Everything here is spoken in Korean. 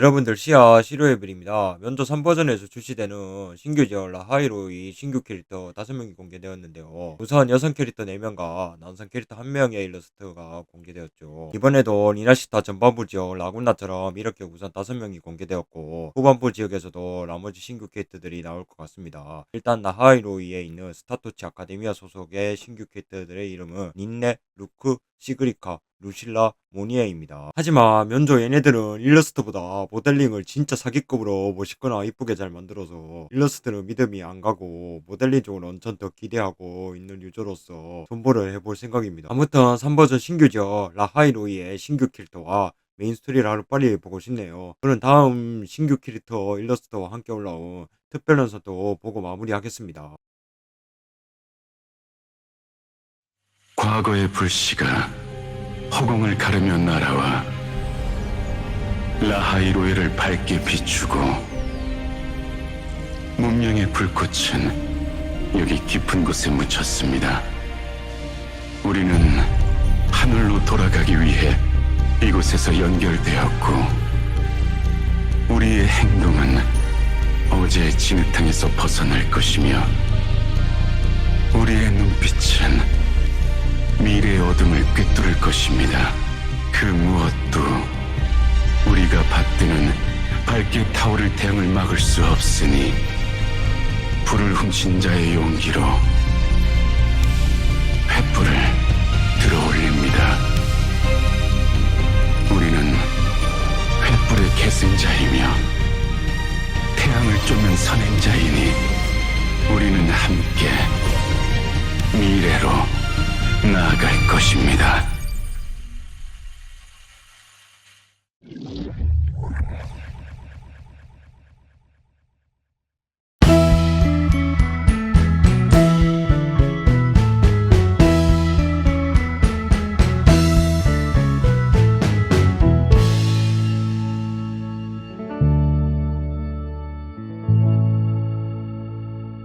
여러분들 시야 시로에블입니다. 면도 3버전에서 출시되는 신규 지역 라하이로의 신규 캐릭터 5명이 공개되었는데요. 우선 여성 캐릭터 4명과 남성 캐릭터 1명의 일러스트가 공개되었죠. 이번에도 리나시타 전반부 지역 라군나처럼 이렇게 우선 5명이 공개되었고 후반부 지역에서도 나머지 신규 캐릭터들이 나올 것 같습니다. 일단 라하이로이에 있는 스타토치 아카데미아 소속의 신규 캐릭터들의 이름은 닌네, 루크, 시그리카, 루실라, 모니에입니다. 하지만 면조 얘네들은 일러스트보다 모델링을 진짜 사기급으로 멋있거나 이쁘게 잘 만들어서 일러스트는 믿음이 안 가고 모델링 쪽은 엄청 더 기대하고 있는 유저로서 존버를 해볼 생각입니다. 아무튼 3버전 신규 지역 라하이로이의 신규 캐릭터와 메인 스토리를 하루빨리 보고 싶네요. 저는 다음 신규 캐릭터 일러스트와 함께 올라온 특별연선도 보고 마무리하겠습니다. 과거의 불씨가 허공을 가르며 날아와 라하이로에를 밝게 비추고 문명의 불꽃은 여기 깊은 곳에 묻혔습니다. 우리는 하늘로 돌아가기 위해 이곳에서 연결되었고 우리의 행동은 어제의 진흙탕에서 벗어날 것이며 어둠을 꿰뚫을 것입니다. 그 무엇도 우리가 받드는 밝게 타오를 태양을 막을 수 없으니 불을 훔친 자의 용기로 횃불을 들어올립니다. 우리는 횃불의 계승자이며 태양을 쫓는 선행자이니 우리는 함께 미래로 나아갈 것입니다.